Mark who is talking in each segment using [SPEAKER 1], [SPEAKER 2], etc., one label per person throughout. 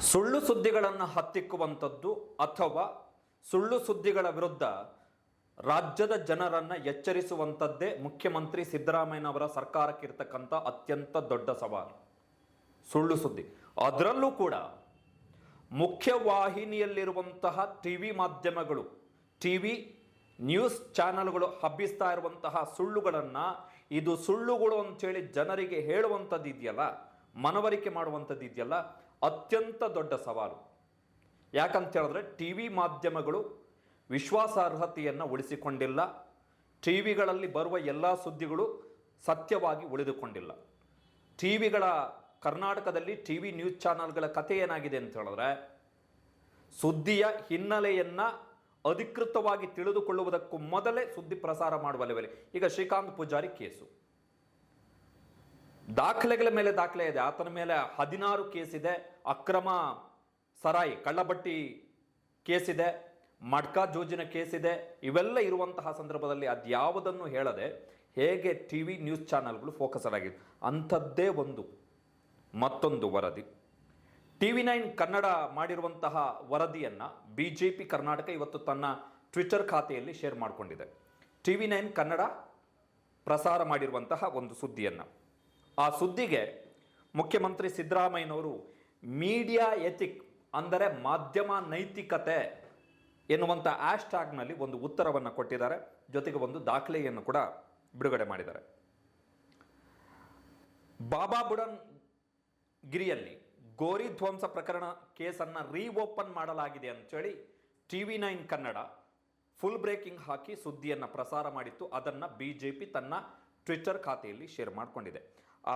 [SPEAKER 1] ಸುಳ್ಳು ಸುದ್ದಿಗಳನ್ನು ಹತ್ತಿಕ್ಕುವಂಥದ್ದು ಅಥವಾ ಸುಳ್ಳು ಸುದ್ದಿಗಳ ವಿರುದ್ಧ ರಾಜ್ಯದ ಜನರನ್ನು ಎಚ್ಚರಿಸುವಂಥದ್ದೇ ಮುಖ್ಯಮಂತ್ರಿ ಸಿದ್ದರಾಮಯ್ಯನವರ ಸರ್ಕಾರಕ್ಕಿರ್ತಕ್ಕಂಥ ಅತ್ಯಂತ ದೊಡ್ಡ ಸವಾಲು. ಸುಳ್ಳು ಸುದ್ದಿ. ಅದರಲ್ಲೂ ಕೂಡ ಮುಖ್ಯವಾಹಿನಿಯಲ್ಲಿರುವಂತಹ ಟಿ ವಿ ಮಾಧ್ಯಮಗಳು ಟಿ ವಿ ನ್ಯೂಸ್ ಚಾನಲ್ಗಳು ಹಬ್ಬಿಸ್ತಾ ಇರುವಂತಹ ಸುಳ್ಳುಗಳನ್ನು ಇದು ಸುಳ್ಳುಗಳು ಅಂಥೇಳಿ ಜನರಿಗೆ ಹೇಳುವಂಥದ್ದು ಇದೆಯಲ್ಲ ಮನವರಿಕೆ ಮಾಡುವಂಥದ್ದು ಇದೆಯಲ್ಲ, ಅತ್ಯಂತ ದೊಡ್ಡ ಸವಾಲು. ಯಾಕಂತ ಹೇಳಿದ್ರೆ, ಟಿ ವಿ ಮಾಧ್ಯಮಗಳು ವಿಶ್ವಾಸಾರ್ಹತೆಯನ್ನು ಉಳಿಸಿಕೊಂಡಿಲ್ಲ, ಟಿ ವಿಗಳಲ್ಲಿ ಬರುವ ಎಲ್ಲ ಸುದ್ದಿಗಳು ಸತ್ಯವಾಗಿ ಉಳಿದುಕೊಂಡಿಲ್ಲ. ಟಿ ವಿಗಳ ಕರ್ನಾಟಕದಲ್ಲಿ ಟಿ ವಿ ನ್ಯೂಸ್ ಚಾನಲ್ಗಳ ಕಥೆ ಏನಾಗಿದೆ ಅಂತ ಹೇಳಿದ್ರೆ, ಸುದ್ದಿಯ ಹಿನ್ನೆಲೆಯನ್ನು ಅಧಿಕೃತವಾಗಿ ತಿಳಿದುಕೊಳ್ಳುವುದಕ್ಕೂ ಮೊದಲೇ ಸುದ್ದಿ ಪ್ರಸಾರ ಮಾಡುವ ಲೆವೆಲ್ ಈಗ ಶ್ರೀಕಾಂತ್ ಪೂಜಾರಿ ಕೇಸು. ದಾಖಲೆಗಳ ಮೇಲೆ ದಾಖಲೆ ಇದೆ. ಆತನ ಮೇಲೆ ಹದಿನಾರು ಕೇಸ್ ಇದೆ. ಅಕ್ರಮ ಸರಾಯಿ, ಕಳ್ಳಬಟ್ಟಿ ಕೇಸ್ ಇದೆ. ಮಡ್ಕಾ, ಜೋಜಿನ ಕೇಸ್ ಇದೆ. ಇವೆಲ್ಲ ಇರುವಂತಹ ಸಂದರ್ಭದಲ್ಲಿ ಅದ್ಯಾವುದನ್ನು ಹೇಳದೆ ಹೇಗೆ ಟಿ ವಿ ನ್ಯೂಸ್ ಚಾನಲ್ಗಳು ಫೋಕಸ್ಡ್ ಆಗಿದೆ ಅಂಥದ್ದೇ ಒಂದು, ಮತ್ತೊಂದು ವರದಿ. ಟಿ ವಿ ನೈನ್ ಕನ್ನಡ ಮಾಡಿರುವಂತಹ ವರದಿಯನ್ನು ಬಿ ಜೆ ಪಿ ಕರ್ನಾಟಕ ಇವತ್ತು ತನ್ನ ಟ್ವಿಟರ್ ಖಾತೆಯಲ್ಲಿ ಶೇರ್ ಮಾಡಿಕೊಂಡಿದೆ. ಟಿ ವಿ ನೈನ್ ಕನ್ನಡ ಪ್ರಸಾರ ಮಾಡಿರುವಂತಹ ಒಂದು ಸುದ್ದಿಯನ್ನು. ಆ ಸುದ್ದಿಗೆ ಮುಖ್ಯಮಂತ್ರಿ ಸಿದ್ದರಾಮಯ್ಯನವರು ಮೀಡಿಯಾ ಎಥಿಕ್ ಅಂದರೆ ಮಾಧ್ಯಮ ನೈತಿಕತೆ ಎನ್ನುವಂಥ ಟ್ಯಾಗ್ನಲ್ಲಿ ಒಂದು ಉತ್ತರವನ್ನು ಕೊಟ್ಟಿದ್ದಾರೆ. ಜೊತೆಗೆ ಒಂದು ದಾಖಲೆಯನ್ನು ಕೂಡ ಬಿಡುಗಡೆ ಮಾಡಿದ್ದಾರೆ. ಬಾಬಾ ಬುಡನ್ ಗಿರಿಯಲ್ಲಿ ಗೋರಿ ಧ್ವಂಸ ಪ್ರಕರಣ ಕೇಸನ್ನು ರೀಓಪನ್ ಮಾಡಲಾಗಿದೆ ಅಂತೇಳಿ T V nine Kannada full breaking ಹಾಕಿ ಸುದ್ದಿಯನ್ನು ಪ್ರಸಾರ ಮಾಡಿತ್ತು. ಅದನ್ನು ಬಿ ಜೆ ಪಿ ತನ್ನ ಟ್ವಿಟರ್ ಖಾತೆಯಲ್ಲಿ ಶೇರ್ ಮಾಡಿಕೊಂಡಿದೆ. ಆ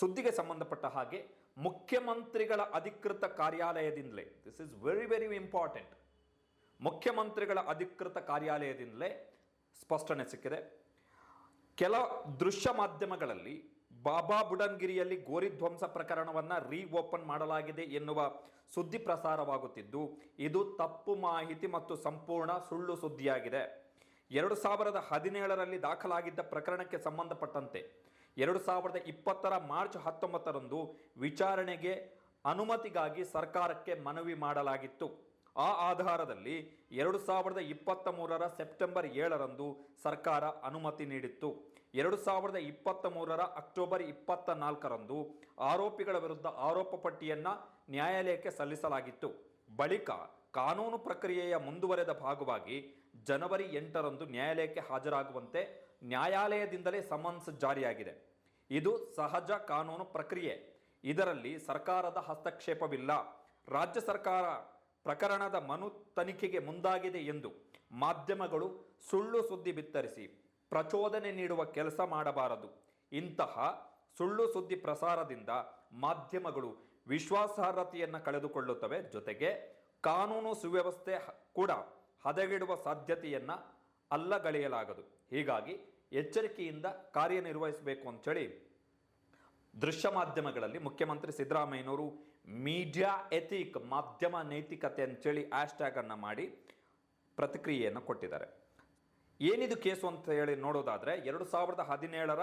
[SPEAKER 1] ಸುದ್ದಿಗೆ ಸಂಬಂಧಪಟ್ಟ ಹಾಗೆ ಮುಖ್ಯಮಂತ್ರಿಗಳ ಅಧಿಕೃತ ಕಾರ್ಯಾಲಯದಿಂದಲೇ this is very very important ಮುಖ್ಯಮಂತ್ರಿಗಳ ಅಧಿಕೃತ ಕಾರ್ಯಾಲಯದಿಂದಲೇ ಸ್ಪಷ್ಟನೆ ಸಿಕ್ಕಿದೆ. ಕೆಲ ದೃಶ್ಯ ಮಾಧ್ಯಮಗಳಲ್ಲಿ ಬಾಬಾ ಬುಡನ್ಗಿರಿಯಲ್ಲಿ ಗೋರಿ ಧ್ವಂಸ ಪ್ರಕರಣವನ್ನು ರೀ ಓಪನ್ ಮಾಡಲಾಗಿದೆ ಎನ್ನುವ ಸುದ್ದಿ ಪ್ರಸಾರವಾಗುತ್ತಿದ್ದು, ಇದು ತಪ್ಪು ಮಾಹಿತಿ ಮತ್ತು ಸಂಪೂರ್ಣ ಸುಳ್ಳು ಸುದ್ದಿಯಾಗಿದೆ. ಎರಡು ಸಾವಿರದ ಹದಿನೇಳರಲ್ಲಿ ದಾಖಲಾಗಿದ್ದ ಪ್ರಕರಣಕ್ಕೆ ಸಂಬಂಧಪಟ್ಟಂತೆ ಎರಡು ಸಾವಿರದ ಇಪ್ಪತ್ತರ ಮಾರ್ಚ್ ಹತ್ತೊಂಬತ್ತರಂದು ವಿಚಾರಣೆಗೆ ಅನುಮತಿಗಾಗಿ ಸರ್ಕಾರಕ್ಕೆ ಮನವಿ ಮಾಡಲಾಗಿತ್ತು. ಆ ಆಧಾರದಲ್ಲಿ ಎರಡು ಸಾವಿರದ ಇಪ್ಪತ್ತ ಮೂರರ ಸೆಪ್ಟೆಂಬರ್ ಏಳರಂದು ಸರ್ಕಾರ ಅನುಮತಿ ನೀಡಿತ್ತು. ಎರಡು ಸಾವಿರದ ಇಪ್ಪತ್ತ ಮೂರರ ಅಕ್ಟೋಬರ್ ಇಪ್ಪತ್ತ ನಾಲ್ಕರಂದು ಆರೋಪಿಗಳ ವಿರುದ್ಧ ಆರೋಪ ಪಟ್ಟಿಯನ್ನು ನ್ಯಾಯಾಲಯಕ್ಕೆ ಸಲ್ಲಿಸಲಾಗಿತ್ತು. ಬಳಿಕ ಕಾನೂನು ಪ್ರಕ್ರಿಯೆಯ ಮುಂದುವರೆದ ಭಾಗವಾಗಿ ಜನವರಿ ಎಂಟರಂದು ನ್ಯಾಯಾಲಯಕ್ಕೆ ಹಾಜರಾಗುವಂತೆ ನ್ಯಾಯಾಲಯದಿಂದಲೇ ಸಮನ್ಸ್ ಜಾರಿಯಾಗಿದೆ. ಇದು ಸಹಜ ಕಾನೂನು ಪ್ರಕ್ರಿಯೆ. ಇದರಲ್ಲಿ ಸರ್ಕಾರದ ಹಸ್ತಕ್ಷೇಪವಿಲ್ಲ. ರಾಜ್ಯ ಸರ್ಕಾರ ಪ್ರಕರಣದ ಮನು ತನಿಖೆಗೆ ಮುಂದಾಗಿದೆ ಎಂದು ಮಾಧ್ಯಮಗಳು ಸುಳ್ಳು ಸುದ್ದಿ ಬಿತ್ತರಿಸಿ ಪ್ರಚೋದನೆ ನೀಡುವ ಕೆಲಸ ಮಾಡಬಾರದು. ಇಂತಹ ಸುಳ್ಳು ಸುದ್ದಿ ಪ್ರಸಾರದಿಂದ ಮಾಧ್ಯಮಗಳು ವಿಶ್ವಾಸಾರ್ಹತೆಯನ್ನು ಕಳೆದುಕೊಳ್ಳುತ್ತವೆ. ಜೊತೆಗೆ ಕಾನೂನು ಸುವ್ಯವಸ್ಥೆ ಕೂಡ ಹದಗೆಡುವ ಸಾಧ್ಯತೆಯನ್ನು ಅಲ್ಲಗಳೆಯಲಾಗದು. ಹೀಗಾಗಿ ಎಚ್ಚರಿಕೆಯಿಂದ ಕಾರ್ಯನಿರ್ವಹಿಸಬೇಕು ಅಂಥೇಳಿ ದೃಶ್ಯ ಮಾಧ್ಯಮಗಳಲ್ಲಿ ಮುಖ್ಯಮಂತ್ರಿ ಸಿದ್ದರಾಮಯ್ಯನವರು ಮೀಡಿಯಾ ಎಥಿಕ್, ಮಾಧ್ಯಮ ನೈತಿಕತೆ ಅಂತೇಳಿ ಹ್ಯಾಶ್ಟ್ಯಾಗ್ ಅನ್ನು ಮಾಡಿ ಪ್ರತಿಕ್ರಿಯೆಯನ್ನು ಕೊಟ್ಟಿದ್ದಾರೆ. ಏನಿದು ಕೇಸು ಅಂತ ಹೇಳಿ ನೋಡೋದಾದರೆ ಎರಡು ಸಾವಿರದ ಹದಿನೇಳರ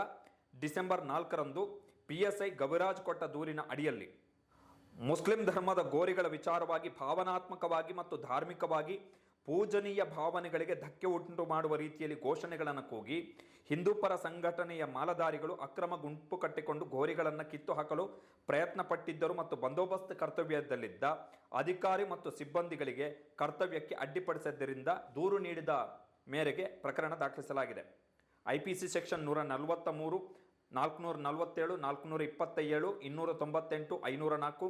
[SPEAKER 1] ಡಿಸೆಂಬರ್ ನಾಲ್ಕರಂದು ಪಿ ಎಸ್ ಐ ಗವಿರಾಜ್ ಕೊಟ್ಟ ದೂರಿನ ಅಡಿಯಲ್ಲಿ ಮುಸ್ಲಿಂ ಧರ್ಮದ ಗೋರಿಗಳ ವಿಚಾರವಾಗಿ ಭಾವನಾತ್ಮಕವಾಗಿ ಮತ್ತು ಧಾರ್ಮಿಕವಾಗಿ ಪೂಜನೀಯ ಭಾವನೆಗಳಿಗೆ ಧಕ್ಕೆ ಉಂಟು ಮಾಡುವ ರೀತಿಯಲ್ಲಿ ಘೋಷಣೆಗಳನ್ನು ಕೂಗಿ ಹಿಂದೂಪರ ಸಂಘಟನೆಯ ಮಾಲಧಾರಿಗಳು ಅಕ್ರಮ ಗುಂಪು ಕಟ್ಟಿಕೊಂಡು ಗೋರಿಗಳನ್ನು ಕಿತ್ತು ಹಾಕಲು ಪ್ರಯತ್ನ ಪಟ್ಟಿದ್ದರು ಮತ್ತು ಬಂದೋಬಸ್ತ್ ಕರ್ತವ್ಯದಲ್ಲಿದ್ದ ಅಧಿಕಾರಿ ಮತ್ತು ಸಿಬ್ಬಂದಿಗಳಿಗೆ ಕರ್ತವ್ಯಕ್ಕೆ ಅಡ್ಡಿಪಡಿಸಿದ್ದರಿಂದ ದೂರು ನೀಡಿದ ಮೇರೆಗೆ ಪ್ರಕರಣ ದಾಖಲಿಸಲಾಗಿದೆ. ಐ ಪಿ ಸಿ ಸೆಕ್ಷನ್ ನೂರ ನಲವತ್ತ ಮೂರು ನಾಲ್ಕುನೂರ ನಲವತ್ತೇಳು, ನಾಲ್ಕುನೂರ ಇಪ್ಪತ್ತ ಏಳು ಇನ್ನೂರ ತೊಂಬತ್ತೆಂಟು, ಐನೂರ ನಾಲ್ಕು,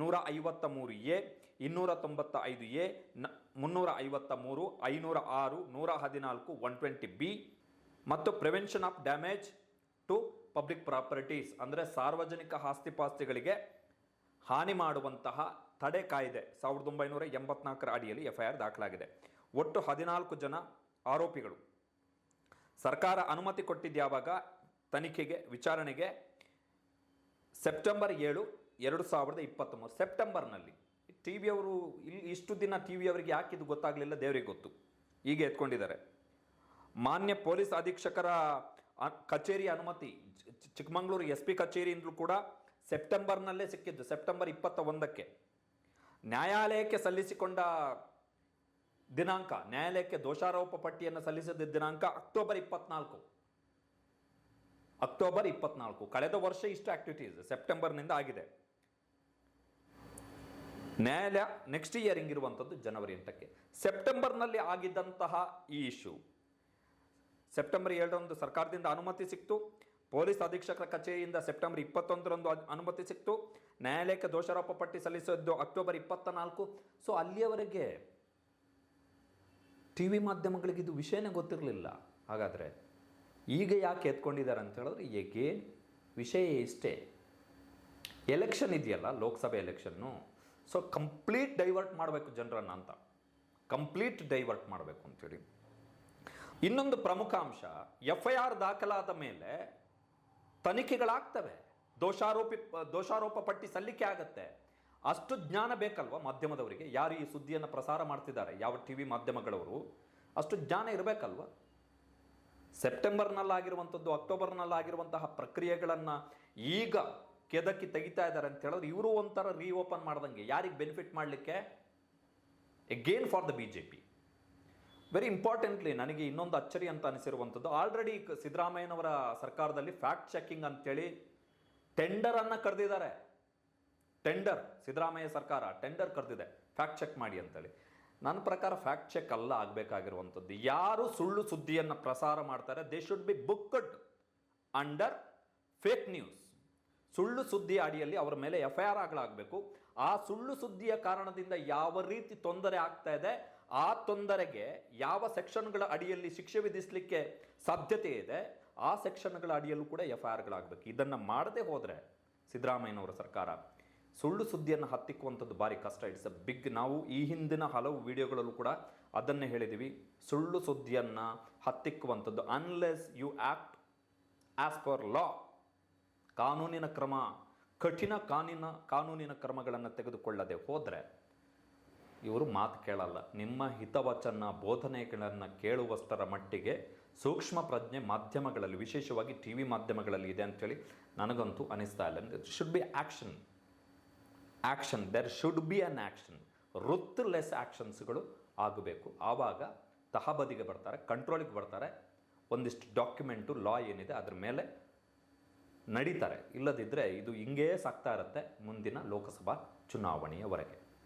[SPEAKER 1] ನೂರ ಐವತ್ತ ಮೂರು ಎ, ಇನ್ನೂರ ತೊಂಬತ್ತ ಐದು ಎ, ನ ಮುನ್ನೂರ ಐವತ್ತ ಮೂರು ಐನೂರ ಆರು ನೂರ ಹದಿನಾಲ್ಕು ಒನ್ ಟ್ವೆಂಟಿ ಬಿ ಮತ್ತು prevention of damage to public properties ಅಂದರೆ ಸಾರ್ವಜನಿಕ ಆಸ್ತಿಪಾಸ್ತಿಗಳಿಗೆ ಹಾನಿ ಮಾಡುವಂತಹ ತಡೆ ಕಾಯ್ದೆ ಸಾವಿರದ ಒಂಬೈನೂರ ಎಂಬತ್ನಾಲ್ಕರ ಅಡಿಯಲ್ಲಿ ಎಫ್ ಐ ಆರ್ ದಾಖಲಾಗಿದೆ. ಒಟ್ಟು ಹದಿನಾಲ್ಕು ಜನ ಆರೋಪಿಗಳು. ಸರ್ಕಾರ ಅನುಮತಿ ಕೊಟ್ಟಿದ್ದಾವಾಗ ತನಿಖೆಗೆ, ವಿಚಾರಣೆಗೆ ಸೆಪ್ಟೆಂಬರ್ ಏಳು, ಎರಡು ಸಾವಿರದ ಇಪ್ಪತ್ತ್ಮೂರು, ಸೆಪ್ಟೆಂಬರ್ನಲ್ಲಿ ಟಿ ವಿಯವರು ಇಲ್ಲಿ ಇಷ್ಟು ದಿನ ಟಿ ವಿಯವರಿಗೆ ಯಾಕೆ ಇದು ಗೊತ್ತಾಗಲಿಲ್ಲ ದೇವರಿಗೆ ಗೊತ್ತು. ಹೀಗೆ ಎತ್ಕೊಂಡಿದ್ದಾರೆ. ಮಾನ್ಯ ಪೊಲೀಸ್ ಅಧೀಕ್ಷಕರ ಕಚೇರಿ ಅನುಮತಿ ಚಿಕ್ಕಮಗಳೂರು ಎಸ್ ಪಿ ಕಚೇರಿಯಿಂದಲೂ ಕೂಡ ಸೆಪ್ಟೆಂಬರ್ನಲ್ಲೇ ಸಿಕ್ಕಿದ್ದು, ಸೆಪ್ಟೆಂಬರ್ ಇಪ್ಪತ್ತ ಒಂದಕ್ಕೆ ನ್ಯಾಯಾಲಯಕ್ಕೆ ಸಲ್ಲಿಸಿಕೊಂಡ ದಿನಾಂಕ, ನ್ಯಾಯಾಲಯಕ್ಕೆ ದೋಷಾರೋಪ ಪಟ್ಟಿಯನ್ನು ಸಲ್ಲಿಸಿದ ದಿನಾಂಕ ಅಕ್ಟೋಬರ್ ಇಪ್ಪತ್ನಾಲ್ಕು. ಅಕ್ಟೋಬರ್ ಇಪ್ಪತ್ನಾಲ್ಕು. ಕಳೆದ ವರ್ಷ ಇಷ್ಟು ಆಕ್ಟಿವಿಟೀಸ್ ಸೆಪ್ಟೆಂಬರ್ನಿಂದ ಆಗಿದೆ. ನ್ಯಾಯಾಲಯ ನೆಕ್ಸ್ಟ್ ಇಯರ್ ಹಿಂಗಿರುವಂಥದ್ದು? ಜನವರಿ ಎಂಟಕ್ಕೆ. ಸೆಪ್ಟೆಂಬರ್ನಲ್ಲಿ ಆಗಿದ್ದಂತಹ ಈ ಇಶ್ಯೂ ಸೆಪ್ಟೆಂಬರ್ ಏಳರಂದು ಸರ್ಕಾರದಿಂದ ಅನುಮತಿ ಸಿಕ್ತು. ಪೊಲೀಸ್ ಅಧೀಕ್ಷಕರ ಕಚೇರಿಯಿಂದ ಸೆಪ್ಟೆಂಬರ್ ಇಪ್ಪತ್ತೊಂದರಂದು ಅನುಮತಿ ಸಿಕ್ತು. ನ್ಯಾಯಾಲಯಕ್ಕೆ ದೋಷಾರೋಪ ಪಟ್ಟಿ ಸಲ್ಲಿಸಿದ್ದು ಅಕ್ಟೋಬರ್ ಇಪ್ಪತ್ತ ನಾಲ್ಕು ಸೊ ಅಲ್ಲಿಯವರೆಗೆ ಟಿ ವಿ ಮಾಧ್ಯಮಗಳಿಗೆ ಇದು ವಿಷಯನೇ ಗೊತ್ತಿರಲಿಲ್ಲ. ಹಾಗಾದರೆ ಈಗ ಯಾಕೆ ಎತ್ಕೊಂಡಿದ್ದಾರೆ ಅಂತ ಹೇಳಿದ್ರೆ ಏಕೆ ವಿಷಯ ಇಷ್ಟೇ. ಎಲೆಕ್ಷನ್ ಇದೆಯಲ್ಲ, Lok Sabha election so complete divert ಮಾಡಬೇಕು ಜನರನ್ನು ಅಂತ. ಕಂಪ್ಲೀಟ್ ಡೈವರ್ಟ್ ಮಾಡಬೇಕು ಅಂತೇಳಿ. ಇನ್ನೊಂದು ಪ್ರಮುಖ ಅಂಶ ಎಫ್ ಐ ಆರ್ ದಾಖಲಾದ ಮೇಲೆ ತನಿಖೆಗಳಾಗ್ತವೆ. ದೋಷಾರೋಪಿ, ದೋಷಾರೋಪ ಪಟ್ಟಿ ಸಲ್ಲಿಕೆ ಆಗತ್ತೆ. ಅಷ್ಟು ಜ್ಞಾನ ಬೇಕಲ್ವಾ ಮಾಧ್ಯಮದವರಿಗೆ? ಯಾರು ಈ ಸುದ್ದಿಯನ್ನು ಪ್ರಸಾರ ಮಾಡ್ತಿದ್ದಾರೆ? ಯಾವ ಟಿ ವಿ ಮಾಧ್ಯಮಗಳವರು? ಅಷ್ಟು ಜ್ಞಾನ ಇರಬೇಕಲ್ವಾ? ಸೆಪ್ಟೆಂಬರ್ನಲ್ಲಾಗಿರುವಂಥದ್ದು ಅಕ್ಟೋಬರ್ನಲ್ಲಾಗಿರುವಂತಹ ಪ್ರಕ್ರಿಯೆಗಳನ್ನು ಈಗ ಕೆದಕಿ ತೆಗಿತಾ ಇದ್ದಾರೆ ಅಂತ ಹೇಳಿದ್ರೆ ಇವರು ಒಂಥರ ರೀಓಪನ್ ಮಾಡ್ದಂಗೆ. ಯಾರಿಗೆ ಬೆನಿಫಿಟ್ ಮಾಡಲಿಕ್ಕೆ? Gain for the B J P very importantly ನನಗೆ ಇನ್ನೊಂದು ಅಚ್ಚರಿ ಅಂತ ಅನಿಸಿರುವಂಥದ್ದು ಆಲ್ರೆಡಿ ಸಿದ್ದರಾಮಯ್ಯನವರ ಸರ್ಕಾರದಲ್ಲಿ ಫ್ಯಾಕ್ಟ್ ಚೆಕಿಂಗ್ ಅಂತೇಳಿ ಟೆಂಡರನ್ನು ಕರೆದಿದ್ದಾರೆ. ಟೆಂಡರ್ ಸಿದ್ದರಾಮಯ್ಯ ಸರ್ಕಾರ ಟೆಂಡರ್ ಕರೆದಿದೆ. ಫ್ಯಾಕ್ಟ್ ಚೆಕ್ ಮಾಡಿ ಅಂತೇಳಿ. ನನ್ನ ಪ್ರಕಾರ ಫ್ಯಾಕ್ಟ್ ಚೆಕ್ ಅಲ್ಲ ಆಗಬೇಕಾಗಿರುವಂಥದ್ದು. ಯಾರು ಸುಳ್ಳು ಸುದ್ದಿಯನ್ನು ಪ್ರಸಾರ ಮಾಡ್ತಾರೆ they should be booked under fake news ಸುಳ್ಳು ಸುದ್ದಿ ಅಡಿಯಲ್ಲಿ ಅವರ ಮೇಲೆ ಎಫ್ ಐ ಆರ್ ಆಗಲಾಗಬೇಕು ಆ ಸುಳ್ಳು ಸುದ್ದಿಯ ಕಾರಣದಿಂದ ಯಾವ ರೀತಿ ತೊಂದರೆ ಆಗ್ತಾ ಇದೆ, ಆ ತೊಂದರೆಗೆ ಯಾವ ಸೆಕ್ಷನ್ಗಳ ಅಡಿಯಲ್ಲಿ ಶಿಕ್ಷೆ ವಿಧಿಸಲಿಕ್ಕೆ ಸಾಧ್ಯತೆ ಇದೆ, ಆ ಸೆಕ್ಷನ್ಗಳ ಅಡಿಯಲ್ಲೂ ಕೂಡ ಎಫ್ ಐ ಆರ್ಗಳಾಗಬೇಕು ಇದನ್ನು ಮಾಡದೇ ಹೋದರೆ ಸಿದ್ದರಾಮಯ್ಯನವರ ಸರ್ಕಾರ ಸುಳ್ಳು ಸುದ್ದಿಯನ್ನು ಹತ್ತಿಕ್ಕುವಂಥದ್ದು ಭಾರಿ ಕಷ್ಟ. ಇಟ್ಸ್ ಅ ಬಿಗ್ ನಾವು ಈ ಹಿಂದಿನ ಹಲವು ವಿಡಿಯೋಗಳಲ್ಲೂ ಕೂಡ ಅದನ್ನೇ ಹೇಳಿದ್ದೀವಿ ಸುಳ್ಳು ಸುದ್ದಿಯನ್ನು ಹತ್ತಿಕ್ಕುವಂಥದ್ದು unless you act as per law ಕಾನೂನಿನ ಕ್ರಮ, ಕಠಿಣ ಕಾನೂನಿನ ಕಾನೂನಿನ ಕ್ರಮಗಳನ್ನು ತೆಗೆದುಕೊಳ್ಳದೆ ಹೋದರೆ ಇವರು ಮಾತು ಕೇಳಲ್ಲ. ನಿಮ್ಮ ಹಿತವಚನ ಬೋಧನೆಗಳನ್ನು ಕೇಳುವಷ್ಟರ ಮಟ್ಟಿಗೆ ಸೂಕ್ಷ್ಮ ಪ್ರಜ್ಞೆ ಮಾಧ್ಯಮಗಳಲ್ಲಿ, ವಿಶೇಷವಾಗಿ ಟಿ ವಿ ಮಾಧ್ಯಮಗಳಲ್ಲಿ ಇದೆ ಅಂಥೇಳಿ ನನಗಂತೂ ಅನಿಸ್ತಾ ಇಲ್ಲ. Should be action action there should be an action ruthless ಆ್ಯಕ್ಷನ್ಸ್ಗಳು ಆಗಬೇಕು. ಆವಾಗ ತಹಬದಿಗೆ ಬರ್ತಾರೆ ಕಂಟ್ರೋಲಿಗೆ ಬರ್ತಾರೆ. ಒಂದಿಷ್ಟು ಡಾಕ್ಯುಮೆಂಟು ಲಾ ಏನಿದೆ, ಅದ್ರ ಮೇಲೆ ನಡೀತಾರೆ. ಇಲ್ಲದಿದ್ದರೆ ಇದು ಹಿಂಗೇ ಸಾಕ್ತಾ ಇರುತ್ತೆ ಮುಂದಿನ ಲೋಕಸಭಾ ಚುನಾವಣೆಯವರೆಗೆ